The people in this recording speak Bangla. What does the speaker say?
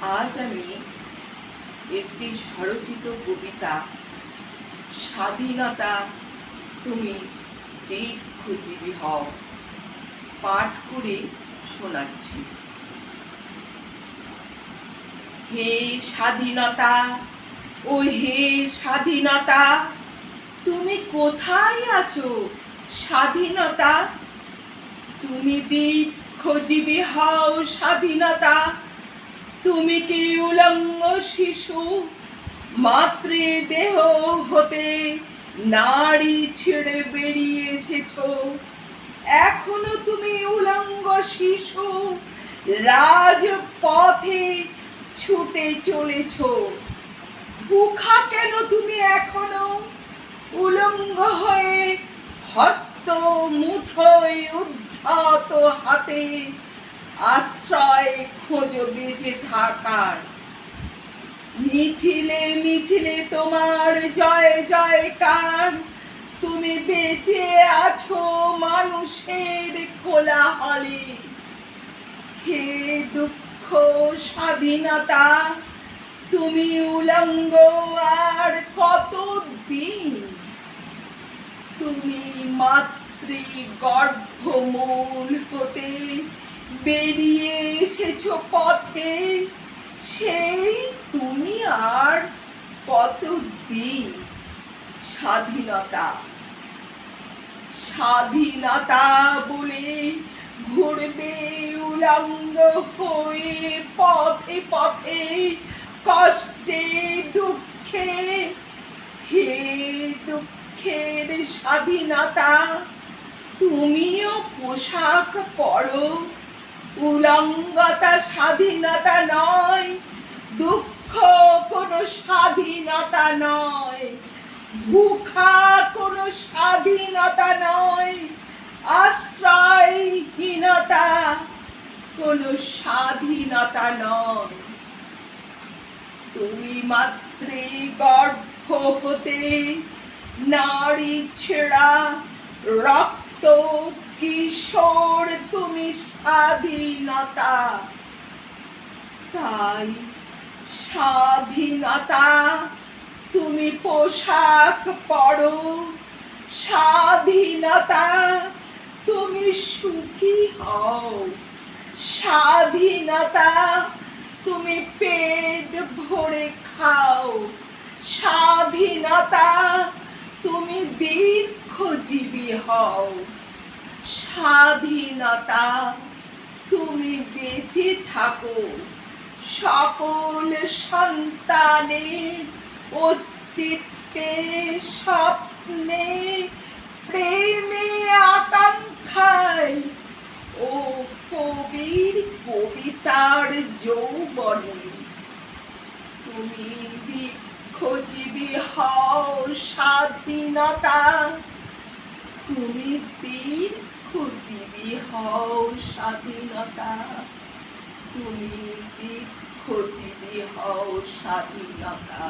আজ আমি একটি স্বরচিত কবিতা, স্বাধীনতা তুমি দীর্ঘজীবী হও, পাঠ করে শোনাচ্ছি। হে স্বাধীনতা, ও হে স্বাধীনতা, তুমি কোথায় আছো, স্বাধীনতা? তুমি দীর্ঘজীবী হও, স্বাধীনতা। তুমি কি উলঙ্গ শিশু? মাতৃ দেহ হতে নারী ছেড়ে বেরিয়ে এসেছ। এখনও তুমি উলঙ্গ শিশু, রাজপথে ছুটে চলেছ। বুখা কেন তুমি এখনও? উলঙ্গ হয়ে হস্ত মুঠোয় উদ্ধত হাতে আশ্রয় খোঁজ বেঁচে থাকার। মিছিলে মিছিলে তোমার জয়, জয়কার। তুমি বেঁচে আছো মানুষের হে দুঃখ স্বাধীনতা, তুমি উলঙ্গ আর কত দিন তুমি মাতৃ গর্ভমূল হতে বেরিয়ে এসেছ পথে, সেই তুমি আর কতদিন? স্বাধীনতা স্বাধীনতা বলে ঘুরবে উলঙ্গ হয়ে পথে পথে, কষ্টে, দুঃখে, হে দুঃখের স্বাধীনতা, তুমিও পোশাক পরো উলঙ্গতা স্বাধীনতা নয়, দুঃখ কোনো স্বাধীনতা নয় ভুখা কোনো স্বাধীনতা নয়, আশ্রয়হীনতা কোনো স্বাধীনতা নয়। তুমি মাত্রে গর্ভ হতে নারী ছেড়া রক্ত কিশোর তুমি স্বাধীনতা? তাই স্বাধীনতা তুমি পোশাক পরো। স্বাধীনতা তুমি সুখী হও। স্বাধীনতা তুমি পেট ভরে খাও। স্বাধীনতা তুমি দীর্ঘজীবী হও। স্বাধীনতা, তুমি বেঁচে থাকো। সকল সন্তানের অস্তিত্বে, স্বপ্নে, প্রেমে, আকাঙ্ক্ষায় ও কবির কবিতার যৌবনে তুমি দীর্ঘজীবী হও স্বাধীনতা। তুমি দীর্ঘজীবী হও স্বাধীনতা। তুমি খুঁজিবি হও স্বাধীনতা?